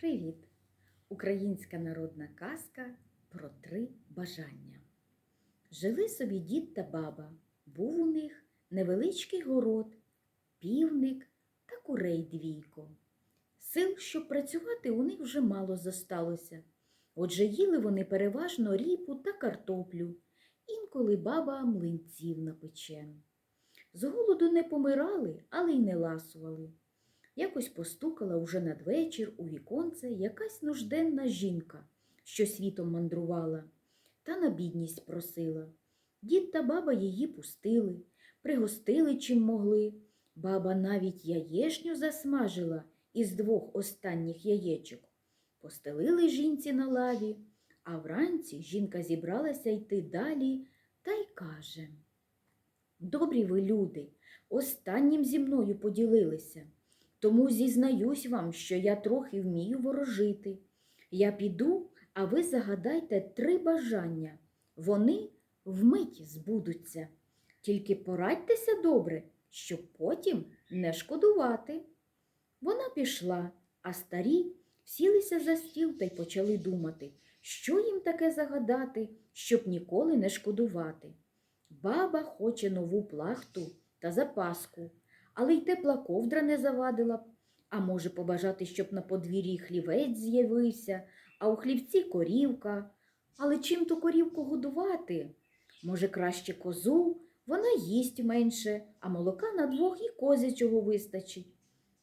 Привіт! Українська народна казка про три бажання. Жили собі дід та баба. Був у них невеличкий город, півник та курей двійко. Сил, щоб працювати, у них вже мало зосталося. Отже, їли вони переважно ріпу та картоплю, інколи баба млинців напече. З голоду не помирали, але й не ласували. Якось постукала уже надвечір у віконце якась нужденна жінка, що світом мандрувала, та на бідність просила. Дід та баба її пустили, пригостили чим могли. Баба навіть яєшню засмажила із двох останніх яєчок. Постелили жінці на лаві, а вранці жінка зібралася йти далі та й каже Добрі ви люди, останнім зі мною поділилися. Тому зізнаюсь вам, що я трохи вмію ворожити. Я піду, а ви загадайте три бажання. Вони вмить збудуться. Тільки порадьтеся добре, щоб потім не шкодувати. Вона пішла, а старі сілися за стіл та й почали думати, що їм таке загадати, щоб ніколи не шкодувати. Баба хоче нову плахту та запаску, але й тепла ковдра не завадила б. А може побажати, щоб на подвір'ї хлівець з'явився, а у хлівці корівка. Але чим ту корівку годувати? Може, краще козу, вона їсть менше, а молока на двох і козячого вистачить.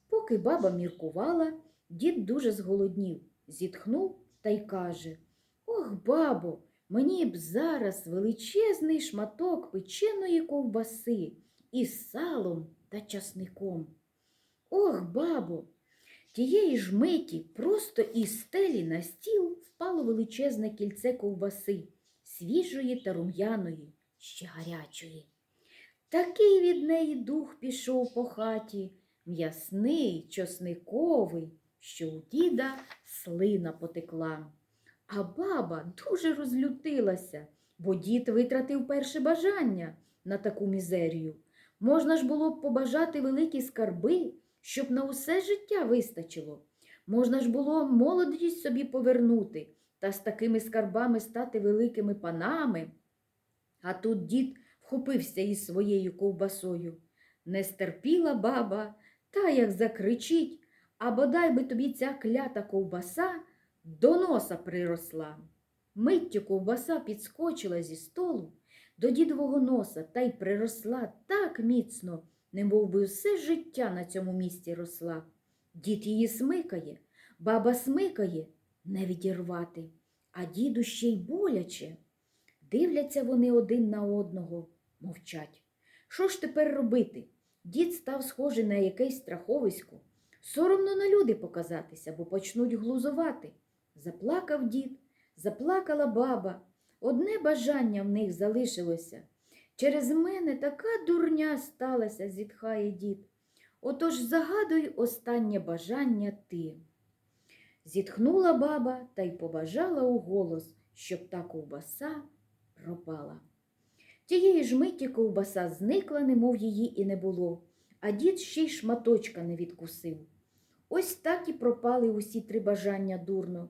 Поки баба міркувала, дід дуже зголоднів, зітхнув та й каже Ох, бабо, мені б зараз величезний шматок печеної ковбаси із салом та часником. Ох, бабо, тієї ж миті просто із стелі на стіл впало величезне кільце ковбаси, свіжої та рум'яної, ще гарячої. Такий від неї дух пішов по хаті, м'ясний, чосниковий, що у діда слина потекла. А баба дуже розлютилася, бо дід витратив перше бажання на таку мізерію. Можна ж було б побажати великі скарби, щоб на усе життя вистачило. Можна ж було молодість собі повернути та з такими скарбами стати великими панами. А тут дід вхопився із своєю ковбасою. Не стерпіла баба, та як закричить, а бодай би тобі ця клята ковбаса до носа приросла. Миттю ковбаса підскочила зі столу до дідового носа та й приросла так міцно, немов би все життя на цьому місці росла. Дід її смикає, баба смикає, не відірвати, а діду ще й боляче. Дивляться вони один на одного, мовчать. Що ж тепер робити? Дід став схожий на якесь страховисько. Соромно на люди показатися, бо почнуть глузувати. Заплакав дід, заплакала баба. Одне бажання в них залишилося. Через мене така дурня сталася, зітхає дід. Отож загадуй останнє бажання ти. Зітхнула баба та й побажала у голос, щоб та ковбаса пропала. Тієї ж миті ковбаса зникла, немов її і не було, а дід ще й шматочка не відкусив. Ось так і пропали усі три бажання дурно.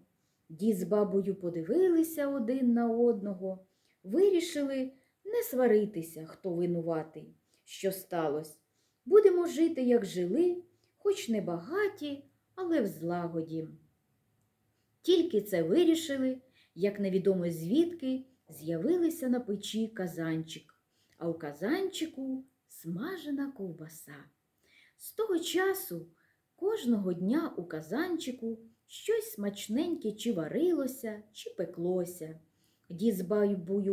Дід з бабою подивилися один на одного, вирішили не сваритися, хто винуватий, що сталося. Будемо жити, як жили, хоч не багаті, але в злагоді. Тільки це вирішили, як невідомо звідки з'явилися на печі казанчик, а у казанчику смажена ковбаса. З того часу кожного дня у казанчику щось смачненьке чи варилося, чи пеклося. Дід з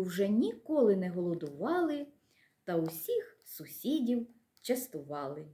вже ніколи не голодували та усіх сусідів частували.